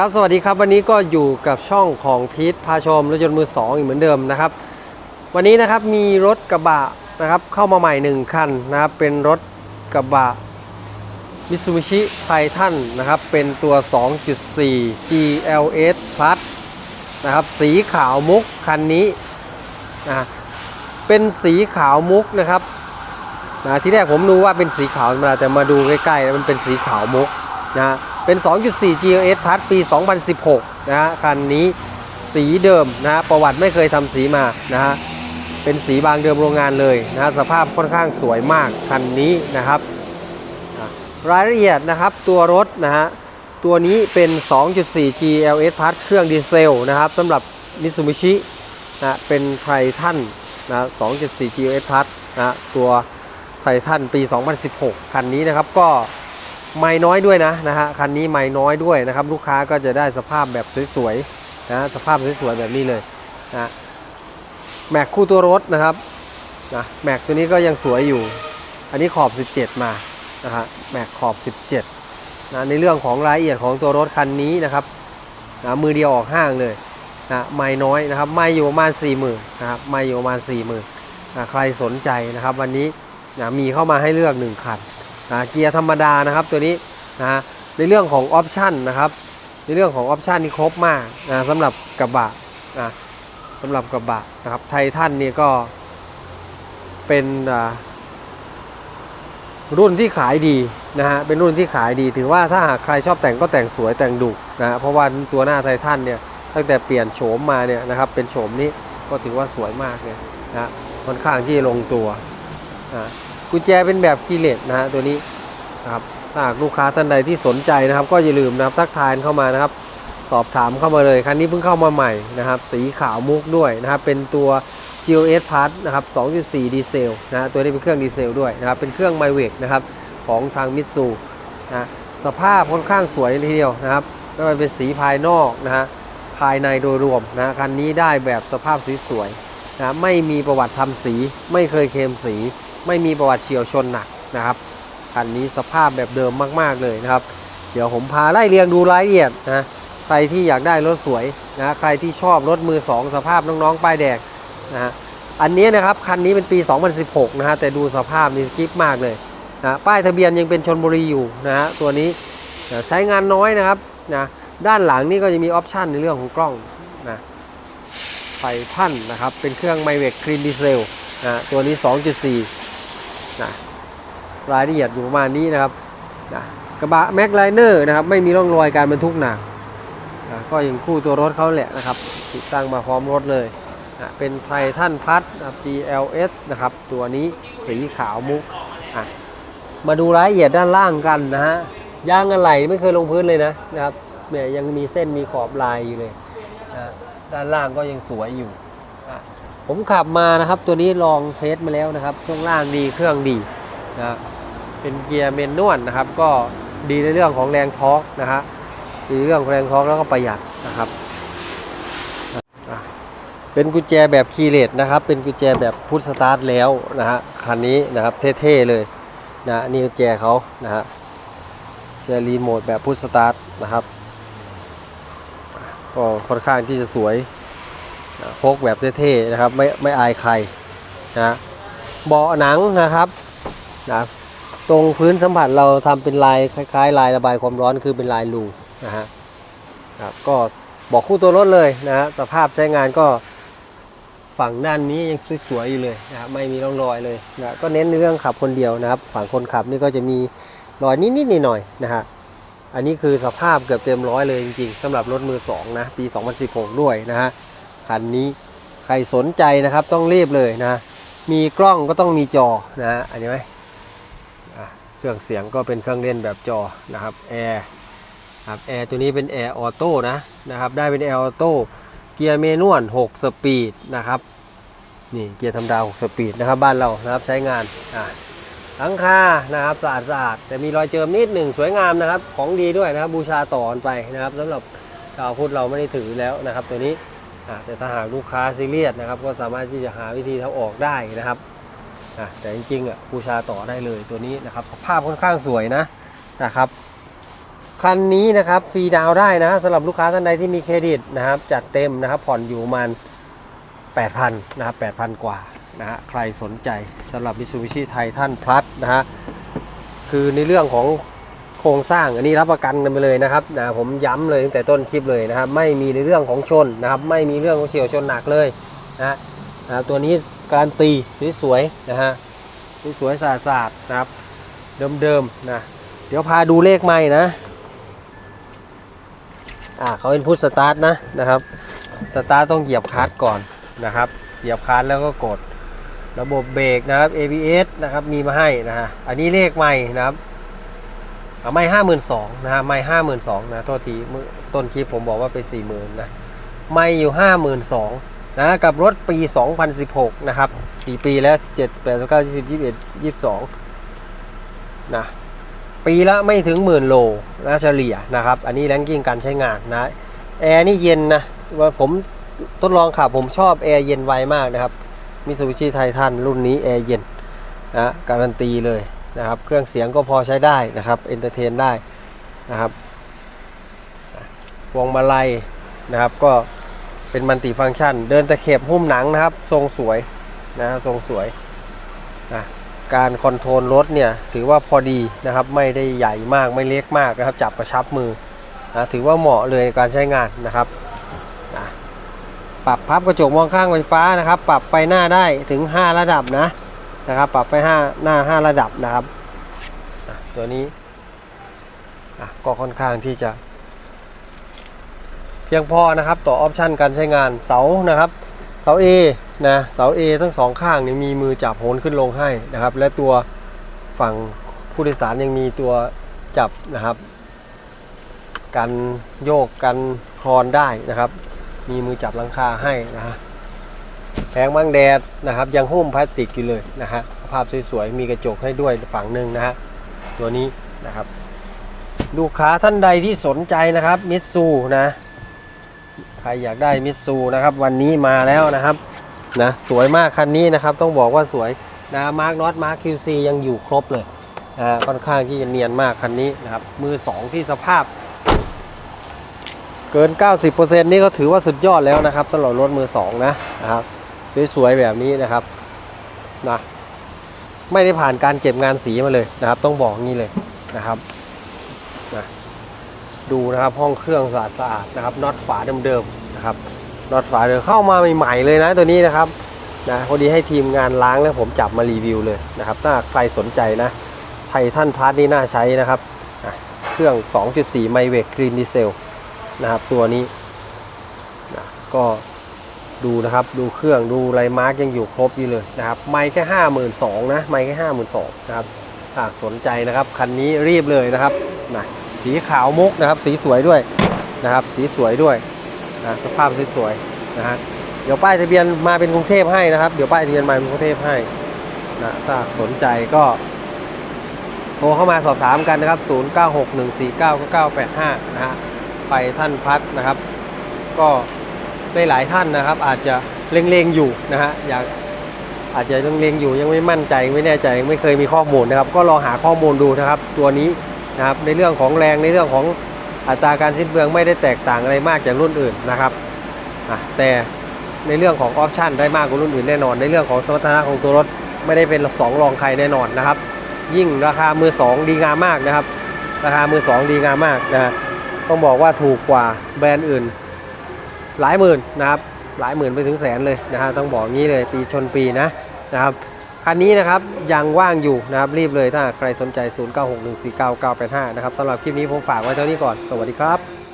ครับสวัสดีครับวันนี้ก็อยู่กับช่องของพีทพาชมรถยนต์มือสองอีกเหมือนเดิมนะครับ วันนี้นะครับมีรถกระบะนะครับเข้ามาใหม่หนึ่งคันนะครับเป็นรถกระบะมิ t ซูบิชิไททันนะครับเป็นตัว 2.4 GLS Plus นะครับสีขาวมุกคันนี้นะเป็นสีขาวมุกนะครับนะที่แรกผมดูว่าเป็นสีขาวธรรมดาแต่มาดูใกล้ๆแล้วมันเป็นสีขาวมุกนะ เป็น 2.4 GLS Plus ปี 2016 นะฮะ คันนี้สีเดิมนะฮะ ประวัติไม่เคยทำสีมานะฮะ เป็นสีบางเดิมโรงงานเลยนะฮะ สภาพค่อนข้างสวยมาก คันนี้นะครับ รายละเอียดนะครับ ตัวรถนะฮะ ตัวนี้เป็น 2.4 GLS Plus เครื่องดีเซลนะครับสำหรับ Mitsubishi นะเป็นไททันนะ 2.4 GLS Plus นะ ตัวไททันปี 2016 คันนี้นะครับก็ ไม่น้อยด้วยนะนะฮะคันนี้ไม่น้อยด้วยนะครับ ลูกค้าก็จะได้สภาพแบบสวยๆนะสภาพสวยๆแบบนี้เลยนะแม็กคู่ตัวรถนะครับนะแม็กตัวนี้ก็ยังสวยอยู่ อันนี้ขอบ 17 มานะฮะแม็กขอบ 17นะในเรื่องของรายละเอียดของตัวรถคันนี้นะครับนะมือเดียวออกห้างเลยนะไม่น้อยนะครับไม่อยู่ประมาณ4 0,000นะครับไม่อยู่ประมาณ4 0,000นะใครสนใจนะครับ วันนี้นะมีเข้ามาให้เลือก1คัน นะเกียร์ธรรมดานะครับตัวนี้นะในเรื่องของออปชันนะครับ ในเรื่องของออปชันนี่ครบมากนะสำหรับกระบะนะสำหรับกระบะนะครับไททันนี่ก็เป็นรุ่นที่ขายดีนะฮะเป็นรุ่นที่ขายดี ถือว่าถ้าหากใครชอบแต่งก็แต่งสวยแต่งดุนะเพราะว่าตัวหน้าไททันเนี่ยตั้งแต่เปลี่ยนโฉมมาเนี่ยนะครับเป็นโฉมนี้ก็ถือว่าสวยมากเลยนะฮะค่อนข้างที่ลงตัวนะ กุญแจเป็นแบบคีย์เลสนะฮะตัวนี้นะครับถ้าหากลูกค้าท่านใดที่สนใจนะครับ ก็อย่าลืมนะครับทักทายเข้ามานะครับ สอบถามเข้ามาเลยคันนี้เพิ่งเข้ามาใหม่นะครับ สีขาวมุกด้วยนะครับ เป็นตัว GLS Plus นะครับ 2.4 ดีเซลนะตัวนี้เป็นเครื่องดีเซลด้วยนะครับเป็นเครื่องไมเวกนะครับของทางมิตซูนะสภาพค่อนข้างสวยทีเดียวนะครับไม่ว่าเป็นสีภายนอกนะฮะภายในโดยรวมนะคันนี้ได้แบบสภาพสวยๆนะไม่มีประวัติทำสี ไม่เคยเคลมสี ไม่มีประวัติเฉียวชนหนักนะครับคันนี้สภาพแบบเดิมมาก ๆ เลยนะครับ เดี๋ยวผมพาไล่เรียงดูรายละเอียดนะใครที่อยากได้รถสวยนะใครที่ชอบรถมือ 2 สภาพน้องๆป้ายแดงนะฮะอันนี้นะครับคันนี้เป็นปี 2016 นะฮะแต่ดูสภาพนี่กิ๊บมากเลยนะป้ายทะเบียนยังเป็นชนบุรีอยู่นะฮะตัวนี้นะใช้งานน้อยนะครับนะด้านหลังนี่ก็จะมีออปชันในเรื่องของกล้องนะไฟพันนะครับเป็นเครื่องไมเวกคลีนดีเซลนะตัวนี้ 2.4 นะรายละเอียดอยู่ประมาณนี้นะครับนะกระบะแม็กไลเนอร์นะครับไม่มีร่องรอยการบรรทุกหนักนะก็ยังคู่ตัวรถเขาแหละนะครับ ติดตั้งมาพร้อมรถเลยนะเป็นไททันพัท GLS นะครับ ตัวนี้สีขาวมุกอะมาดูรายละเอียดด้านล่างกันนะฮะยางอะไหล่ไม่เคยลงพื้นเลยนะนะครับเนี่ยยังมีเส้นมีขอบลายอยู่เลยนะด้านล่างก็ยังสวยอยู่ ผมขับมานะครับ ตัวนี้ลองเทสมาแล้วนะครับ ช่วงล่างดีเครื่องดีนะเป็นเกียร์เมนนวลนะครับ ก็ดีในเรื่องของแรงทอร์กนะฮะดีในเรื่องแรงทอร์กแล้วก็ประหยัดนะครับ เป็นกุญแจแบบคีย์เลสนะครับ เป็นกุญแจแบบพุทสตาร์ทแล้วนะฮะคันนี้นะครับเท่ๆเลยนะนี่กุญแจเขานะฮะเจรีโมทแบบพุทสตาร์ทนะครับก็ค่อนข้างที่จะสวย พกแบบเท่ๆนะครับไม่ไม่อายใครนะเบาะหนังนะครับนะตรงพื้นสัมผัสเราทำเป็นลายคล้ายๆ ลายระบายความร้อนคือเป็นลายรูนะฮะครับก็บอกคู่ตัวรถเลยนะฮะสภาพใช้งานก็ฝั่งด้านนี้ยังสวยๆอยู่เลยนะไม่มีร่องรอยเลยนะก็เน้นในเรื่องขับคนเดียวนะครับ ฝั่งคนขับนี่ก็จะมีรอยนิดๆหน่อยๆนะฮะอันนี้คือสภาพเกือบเต็มร้อยเลยจริงๆสำหรับรถมือสองนะปี 2016 ด้วยนะฮะ คันนี้ใครสนใจนะครับต้องรีบเลยนะ มีกล้องก็ต้องมีจอนะอันนี้ไหมเครื่องเสียงก็เป็นเครื่องเล่นแบบจอนะครับแอร์ครับแอร์ตัวนี้เป็นแอร์ออโต้นะนะครับได้เป็นแอร์ออโต้เกียร์เมนวล6สปีดนะครับนี่เกียร์ธรรมดา6สปีดนะครับบ้านเรานะครับใช้งานอะหลังคานะครับสะอาดสะอาดแต่มีรอยเจิมนิดหนึ่งสวยงามนะครับ ของดีด้วยนะครับบูชาต่อไปนะครับสำหรับชาวพุทธเราไม่ได้ถือแล้วนะครับ ตัวนี้ แต่ถ้าหากลูกค้าซีเรียสนะครับ ก็สามารถที่จะหาวิธีทางออกได้นะครับแต่จริงๆอะบูชาต่อได้เลยตัวนี้นะครับ ภาพค่อนข้างสวยนะนะครับคันนี้นะครับฟรีดาวได้นะสำหรับลูกค้าท่านใดที่มีเครดิตนะครับ จัดเต็มนะครับผ่อนอยู่มาณ8,000นะครับ8,000 กว่านะฮะใครสนใจสำหรับ Mitsubishi Titan Plus นะฮะคือในเรื่องของ โครงสร้างอันนี้รับประกันกันไปเลยนะครับนะผมย้ำเลยตั้งแต่ต้นคลิปเลยนะครับ ไม่มีในเรื่องของชนนะครับ ไม่มีเรื่องของเฉียวชนหนักเลยนะนะตัวนี้การนตีสวยๆนะฮะสวยๆสะอาดๆนะครับ เดิมๆนะเดี๋ยวพาดูเลขใหม่นะอ่าเขาเป็นพุทสตาร์ทนะนะครับสตาร์ทต้องเหยียบคลัตช์ก่อนนะครับ เหยียบคลัตช์แล้วก็กดระบบเบรกนะครับ ABS นะครับมีมาให้นะฮะอันนี้เลขไม่นะครับ เอาไม่ห้าหมื่นสองนะฮะไม่ห้าหมื่นสองนะโทษทีเมื่อต้นคลิปผมบอกว่าไปสี่หมื่นนะไม่อยู่ห้าหมื่นสองนะกับรถปี 2016 นะครับกี่ปีแล้ว 17 18 19 20 21 22นะปีละไม่ถึงหมื่นโลนะเฉลี่ยนะครับ อันนี้แรงกิ้งการใช้งานนะแอร์นี่เย็นนะว่าผมทดลองขับผมชอบแอร์เย็นไวมากนะครับมิสูบิชิไททันรุ่นนี้แอร์เย็นนะการันตีเลย นะครับ เครื่องเสียงก็พอใช้ได้นะครับเอนเตอร์เทนได้นะครับพวงมาลัยนะครับ ก็เป็นมัลติฟังก์ชัน เดินตะเข็บหุ้มหนังนะครับ ทรงสวยนะทรงสวยนะการคอนโทรลรถเนี่ยถือว่าพอดีนะครับ ไม่ได้ใหญ่มากไม่เล็กมากนะครับ จับกระชับมือนะถือว่าเหมาะเลยในการใช้งานนะครับนะปรับพับกระจกมองข้างไฟฟ้านะครับ ปรับไฟหน้าได้ถึง 5 ระดับนะ นะครับปรับไฟห้าหน้า 5 ระดับนะครับตัวนี้ก็ค่อนข้างที่จะ เพียงพอนะครับต่อออปชันการใช้งานเสานะครับ เสา A นะเสา A ทั้งสองข้างนี่มีมือจับโหนขึ้นลงให้นะครับ และตัวฝั่งผู้โดยสารยังมีตัวจับนะครับกันโยกกันคลอนได้นะครับ มีมือจับหลังคาให้นะฮะ แผงบังแดดนะครับยังหุ้มพลาสติกอยู่เลยนะฮะสภาพสวยๆมีกระจกให้ด้วยฝั่งหนึ่งนะฮะตัวนี้นะครับลูกค้าท่านใดที่สนใจนะครับมิตซูนะใครอยากได้มิตซูนะครับวันนี้มาแล้วนะครับนะสวยมากคันนี้นะครับต้องบอกว่าสวยนะมาร์กน็อตมาร์กคิวซียังอยู่ครบเลยนะค่อนข้างที่จะเนียนมากคันนี้นะครับมือ 2 ที่สภาพ เกิน 90%นี่ก็ถือว่าสุดยอดแล้วนะครับสำหรับรถมือ 2 นะนะครับ สวยๆแบบนี้นะครับนะไม่ได้ผ่านการเก็บงานสีมาเลยนะครับ ต้องบอกงี้เลยนะครับนะดูนะครับห้องเครื่องสะอาดสะอาดนะครับน็อตฝาเดิมๆนะครับน็อตฝาเดิมเข้ามาใหม่ๆเลยนะตัวนี้นะครับนะพอดีให้ทีมงานล้างแล้วผมจับมารีวิวเลยนะครับถ้าใครสนใจนะไททันพาร์ทนี่น่าใช้นะครับนะเครื่อง 2.4 ไมเวกคลีนดีเซลนะครับตัวนี้นะก็ ดูนะครับดูเครื่องดูไรมาร์กยังอยู่ครบอยู่เลยนะครับ ไม่แค่ห้าหมื่นสองนะไม่แค่ห้าหมื่นสองนะครับหากสนใจนะครับคันนี้รีบเลยนะครับนะสีขาวมุกนะครับ สีสวยด้วยนะครับ สีสวยด้วยนะสภาพสวยๆนะฮะเดี๋ยวป้ายทะเบียนมาเป็นกรุงเทพให้นะครับ เดี๋ยวป้ายทะเบียนมาเป็นกรุงเทพให้นะถ้าสนใจก็โทรเข้ามาสอบถามกันนะครับ 0961499985 นะฮะ ไปท่านพัดนะครับ ก็ หลายท่านนะครับ อาจจะเล็งๆอยู่นะฮะอยากอาจจะเล็งๆอยู่ยังไม่มั่นใจไม่แน่ใจไม่เคยมีข้อมูลนะครับ ก็ลองหาข้อมูลดูนะครับ ตัวนี้นะครับในเรื่องของแรงในเรื่องของอัตราการสิ้นเปลืองไม่ได้แตกต่างอะไรมากจากรุ่นอื่นนะครับแต่ในเรื่องของออปชันได้มากกว่ารุ่นอื่นแน่นอน ในเรื่องของสมรรถนะของตัวรถไม่ได้เป็นสองรองใครแน่นอนนะครับ ยิ่งราคามือสองดีงามมากนะครับ ราคามือสองดีงามมากนะต้องบอกว่าถูกกว่าแบรนด์อื่น หลายหมื่นนะครับหลายหมื่นไปถึงแสนเลยนะฮะต้องบอกงี้เลยปีชนปีนะนะครับคันนี้นะครับยังว่างอยู่นะครับรีบเลยถ้าใครสนใจ 0961499985 นะครับสำหรับคลิปนี้ผมฝากไว้เท่านี้ก่อน สวัสดีครับ